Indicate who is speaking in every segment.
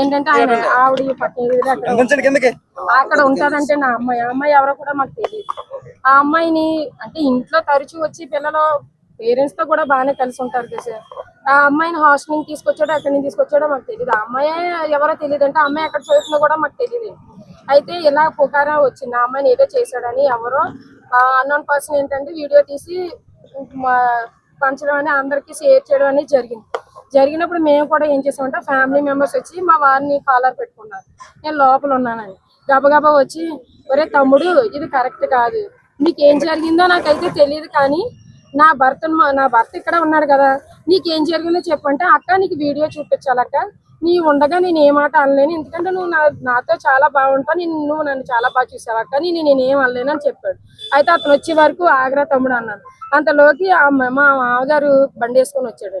Speaker 1: ఏంటంటే ఆయన ఆవిడ వీధిలో అక్కడ అక్కడ ఉంటదంటే నా అమ్మాయి. అమ్మాయి ఎవరో కూడా మాకు తెలియదు. ఆ అమ్మాయిని అంటే ఇంట్లో తరచూ వచ్చి పిల్లలు పేరెంట్స్తో కూడా బాగానే కలిసి ఉంటారు కదా సార్. ఆ అమ్మాయిని హాస్టల్ నుంచి తీసుకొచ్చాడో ఎక్కడి నుంచి తీసుకొచ్చాడో మాకు తెలియదు. ఆ అమ్మాయి ఎవరో తెలియదు అంటే అమ్మాయి ఎక్కడ చదువుతుందో కూడా మాకు తెలియదు. అయితే ఇలా పుకారా వచ్చింది. ఆ అమ్మాయిని ఏదో చేశాడని ఎవరో అన్నోన్ పర్సన్ ఏంటంటే వీడియో తీసి పంచడం అని అందరికి షేర్ చేయడం అనేది జరిగింది. జరిగినప్పుడు మేము కూడా ఏం చేసామంటే ఫ్యామిలీ మెంబర్స్ వచ్చి మా వారిని కాలర్ పెట్టుకున్నారు. నేను లోపల ఉన్నానని గబగబా వచ్చి ఒరే తమ్ముడు ఇది కరెక్ట్ కాదు. నీకేం జరిగిందో నాకైతే తెలియదు కానీ నా భర్త నా భర్త ఇక్కడ ఉన్నాడు కదా. నీకేం జరిగిందో చెప్పంటే అక్క నీకు వీడియో చూపించాలక్క. నీ ఉండగా నేను ఏ మాట అనలేను. ఎందుకంటే నువ్వు నా నాతో చాలా బాగుంటావు నేను నువ్వు నన్ను చాలా బాగా చూసావు అక్క. నేను నేనేం అనలేను అని చెప్పాడు. అయితే అతను వచ్చే వరకు ఆగ్రా తమ్ముడు అన్నాను అంతలోకి మా మా మామగారు బండి వేసుకొని వచ్చాడు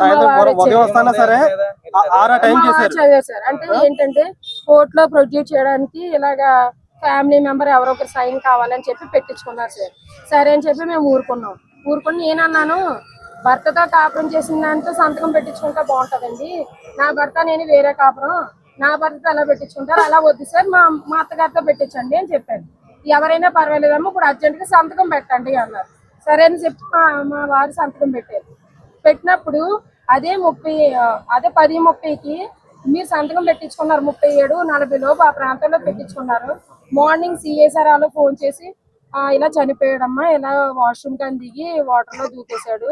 Speaker 2: సాయంత్రం ఉదయం. వస్తానా సరే? ఆరా టైం చేశారు.
Speaker 1: అంటే ఏంటంటే కోర్ట్లో ప్రొడ్యూస్ చేయడానికి ఇలాగా ఫ్యామిలీ మెంబర్ ఎవరో ఒకరు సైన్ కావాలని చెప్పి పెట్టించుకున్నారు సార్. సరే అని చెప్పి మేము ఊరుకున్నాం. ఊరుకుని నేనన్నాను భర్తతో కాపురం చేసిన దాంతో సంతకం పెట్టించుకుంటే బాగుంటదండి. నా భర్త నేను వేరే కాపురం. నా భర్తతో ఎలా పెట్టించుకుంటారు అలా వద్దు సార్. మా మా అత్తగారితో పెట్టించండి అని చెప్పాను ఎవరైనా పర్వాలేదమ్మా ఇప్పుడు అర్జెంట్గా సంతకం పెట్టండి అన్నారు. సరే అని చెప్పి మా మా వారు సంతకం పెట్టారు. పెట్టినప్పుడు అదే ముప్పై అదే పది ముప్పైకి మీరు సంతకం పెట్టించుకున్నారు ముప్పై ఏడు నలభై లోపు ఆ ప్రాంతంలో పెట్టించుకున్నారు. మార్నింగ్ సిఎస్ఆర్ వాళ్ళు ఫోన్ చేసి "ఆ, ఇలా చనిపోయాడమ్మా ఇలా వాష్రూమ్ కానీ దిగి వాటర్లో దూకేశాడు.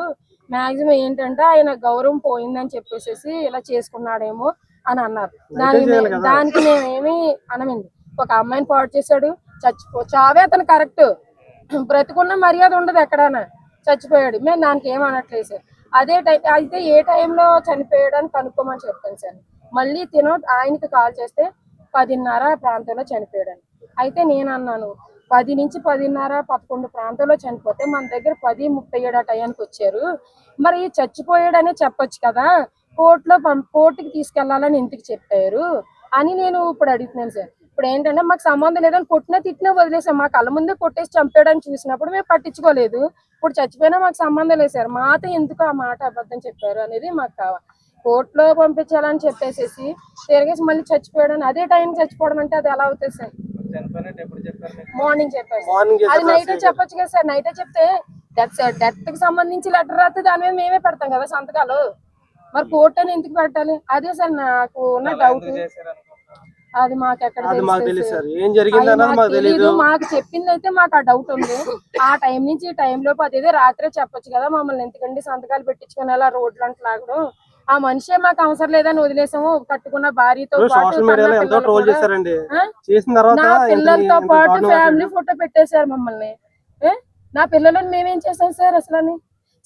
Speaker 1: మాక్సిమం ఏంటంటే ఆయన గౌరవం పోయిందని చెప్పేసి ఇలా చేసుకున్నాడేమో అని అన్నారు. దానికి దానికి మేమేమి అనమండి. ఒక అమ్మాయిని పాడు చేశాడు చచ్చిపో చావే అతను కరెక్ట్. బ్రతికున్న మర్యాద ఉండదు ఎక్కడైనా. చచ్చిపోయాడు. మేము దానికి ఏం అనట్లేదు సార్. అదే టైం అయితే ఏ టైంలో చనిపోయాడని కనుక్కోమని చెప్పాను సార్. మళ్ళీ తినో ఆయనకి కాల్ చేస్తే పదిన్నర ప్రాంతంలో చనిపోయాడని. అయితే నేను అన్నాను పది నుంచి పదిన్నర పదకొండు ప్రాంతంలో చనిపోతే మన దగ్గర పది ముప్పై ఏడు ఆ టయానికి వచ్చారు. మరి చచ్చిపోయాడనే చెప్పొచ్చు కదా. కోర్టులో పం- కోర్టుకి తీసుకెళ్ళాలని ఇంటికి చెప్పారు? అని నేను ఇప్పుడు అడుగుతున్నాను సార్. ఇప్పుడు ఏంటంటే మాకు సంబంధం లేదని కొట్టినా తిట్టినా వదిలేసాం. మా కళ్ళ ముందే కొట్టేసి చంపాడని చూసినప్పుడు మేము పట్టించుకోలేదు. ఇప్పుడు చచ్చిపోయినా మాకు సంబంధం లేదు సార్. మాతో ఎందుకు ఆ మాట అబద్ధం చెప్పారు అనేది మాకు కావాలి. కోర్టులో పంపించాలని చెప్పేసేసి తిరిగేసి మళ్ళీ చచ్చిపోయాడని అదే టైం చచ్చిపోవడం అంటే అది ఎలా అవుతుంది సార్? మార్నింగ్ చెప్పారు అది నైటే చెప్పొచ్చు కదా సార్. నైటే చెప్తే డెత్ డెత్కి సంబంధించి లెటర్ రాస్తే దాని మీద మేమే పెడతాం కదా సంతకాలు. మరి కోర్టు అని ఎందుకు పెట్టాలి? అదే సార్ నాకు ఉన్న డౌట్ అది మాకు ఎక్కడ
Speaker 2: అది మాకు
Speaker 1: తెలుస్తుంది
Speaker 2: తెలియదు
Speaker 1: మాకు చెప్పింది అయితే మాకు ఆ డౌట్ ఉంది. ఆ టైం నుంచి ఈ టైం లోపు అదేదో రాత్రే చెప్పొచ్చు కదా మమ్మల్ని. ఎందుకండి సంతకాలు పెట్టించుకుని అలా రోడ్లు అంటే లాగడం? ఆ మనిషే మాకు అవసరం లేదని వదిలేసాము. కట్టుకున్న భార్యతో పాటు
Speaker 2: సోషల్ మీడియాలో
Speaker 1: కన్న
Speaker 2: ఎంతో
Speaker 1: పిల్లలు
Speaker 2: ట్రోల్
Speaker 1: కూడా.
Speaker 2: చేశారండి.
Speaker 1: ఆ?
Speaker 2: చేసిన తర్వాత
Speaker 1: నా పిల్లలతో పాటు ఫ్యామిలీ ఫోటో పెట్టేశారు మమ్మల్ని. ఏ? నా పిల్లలను మేమేం చేసాం సార్ అసలు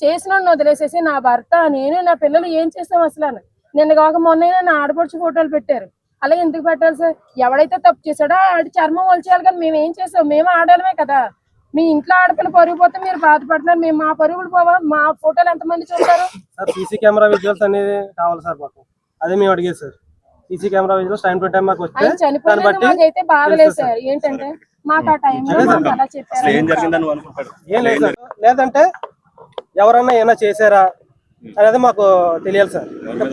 Speaker 1: చేసిన వదిలేసేసి నా భర్త నేను నా పిల్లలు ఏం చేసాం అసలు నిన్న కాక మొన్న నా ఆడపడుచు ఫోటోలు పెట్టారు. అలా ఎందుకు పెట్టాలి సార్? ఎవడైతే తప్పు చేశాడో ఆడి చర్మం ఒలిచేయాలి కానీ మేము ఏం చేసాం? మేము ఆడాలమే కదా. మీ ఇంట్లో ఆడపిల్ల పరుగు పోతే మీరు బాధపడుతున్నారు. మేము మా పరుగులు పోవా? మా ఫోటోలు ఎంతమంది చూస్తారు?
Speaker 2: సార్ సీసీ కెమెరా విజువల్స్ అనేది కావాలి సార్ మాకు. అదే మేము అడిగేది sir. CC camera visuals time to time మాకు వస్తే
Speaker 1: చనిపోయినందుకు
Speaker 2: బట్టి
Speaker 1: మాకైతే బాధలేదు సార్. ఏంటంటే మాకు ఆ టైంలో మాకు అలా చెప్పారు.
Speaker 2: ఏం లేదు సార్. లేదంటే ఎవరన్నా ఏమైనా చేశారా అనేది మాకు తెలియాలి సార్.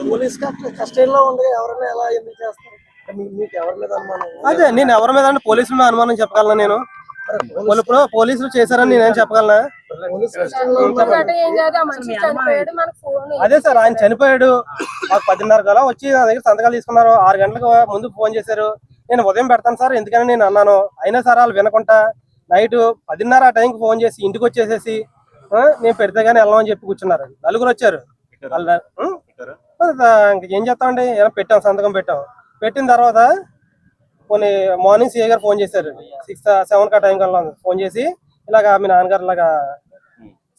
Speaker 3: పోలీస్ కస్టడీలో ఉండి ఎవరైనా ఎలా ఎందుకు చేస్తారు? మీ- మీకు ఎవరి మీద అనుమానం
Speaker 2: అదే నేను ఎవరి మీద అంటే పోలీసుల మీద అనుమానం చెప్పగలనా నేను. ఇప్పుడు పోలీసులు చేశారని నేనేం చెప్పగలనా?
Speaker 1: ఫోన్
Speaker 2: అదే సార్ ఆయన చనిపోయాడు. మాకు పదిన్నర కల్లా వచ్చి నా దగ్గర సంతకాలు తీసుకున్నారు. ఆరు గంటలకు ముందు ఫోన్ చేశారు. నేను ఉదయం పెడతాను సార్ ఎందుకని నేను అన్నాను. అయినా సార్ వాళ్ళు వినకుండా నైట్ పదిన్నర ఆ టైంకి ఫోన్ చేసి ఇంటికి వచ్చేసేసి "ఆ, నేను పెడితే గానీ వెళ్ళమని చెప్పి కూర్చున్నారు. నలుగురు వచ్చారు? ఇంక ఏం చేస్తామండి? ఏమైనా పెట్టాం సంతకం పెట్టాం. పెట్టిన తర్వాత కొన్ని మార్నింగ్ సీఏ గారు ఫోన్ చేశారు. సిక్స్ సెవెన్ కా టైం కల్లా ఫోన్ చేసి ఇలాగా మీ నాన్నగారు ఇలాగా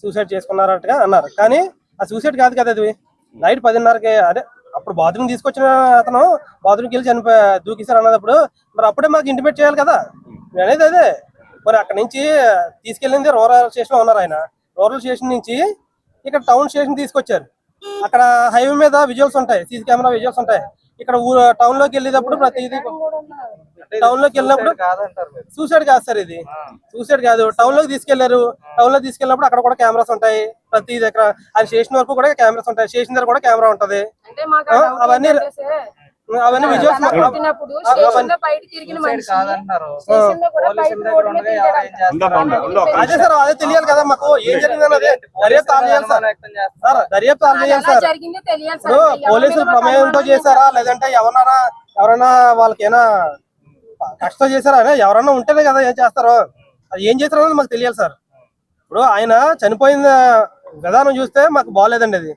Speaker 2: సూసైడ్ చేసుకున్నారట్టుగా అన్నారు. కానీ ఆ సూసైడ్ కాదు కదా అది. నైట్ పదిన్నరకి అదే ఇప్పుడు బాత్రూమ్ తీసుకొచ్చిన అతను బాత్రూమ్కి వెళ్ళి చనిపో దూకిసారు అన్నప్పుడు మరి అప్పుడే మాకు ఇంటిమేట్ చేయాలి కదా. అనేది అదే. మరి అక్కడ నుంచి తీసుకెళ్ళింది రూరల్ స్టేషన్ ఉన్నారు ఆయన. రూరల్ స్టేషన్ నుంచి ఇక్కడ టౌన్ స్టేషన్ తీసుకొచ్చారు. అక్కడ హైవే మీద విజువల్స్ ఉంటాయి సీసీ కెమెరా విజువల్స్ ఉంటాయి. ఇక్కడ ఊరు టౌన్లోకి వెళ్ళేటప్పుడు ప్రతిదీ టౌన్లోకి వెళ్ళినప్పుడు సూసైడ్ కాదు సార్ ఇది. సూసైడ్ కాదు. టౌన్లోకి తీసుకెళ్ళారు. టౌన్లోకి తీసుకెళ్ళినప్పుడు అక్కడ కూడా కెమెరాస్ ఉంటాయి. ప్రతి దగ్గర అది స్టేషన్ వరకు కూడా కెమెరాస్ ఉంటాయి. స్టేషన్ దగ్గర కూడా కెమెరా ఉంటది.
Speaker 1: అంటే మాకు
Speaker 2: ఆ,
Speaker 1: ఆ doubt
Speaker 2: అవన్నీ అవన్నీ విజువల్స్
Speaker 1: స్టేషన్లో బయట తిరిగిన మనిషి స్టేషన్లో కూడా బయట రోడ్డు మీద
Speaker 2: అదే సార్ అదే తెలియాలి కదా మాకు. ఏం జరిగిందని అదే దర్యాప్తు ఆన్ చేయాలి సార్. సార్ దర్యాప్తు
Speaker 1: ఎలా
Speaker 2: సార్.
Speaker 1: జరిగిందో తెలియాలి సార్.
Speaker 2: పోలీసులు ప్రమేయంతో చేశారా? లేదంటే ఎవరన్నా ఎవరైనా వాళ్ళకేనా కష్టం చేశారా? ఎవరన్నా ఉంటేనే కదా ఏం చేస్తారో. అది ఏం చేస్తారో అనేది మాకు తెలియాలి సార్. ఇప్పుడు ఆయన చనిపోయిన విధానం చూస్తే మాకు బాగాలేదండి అది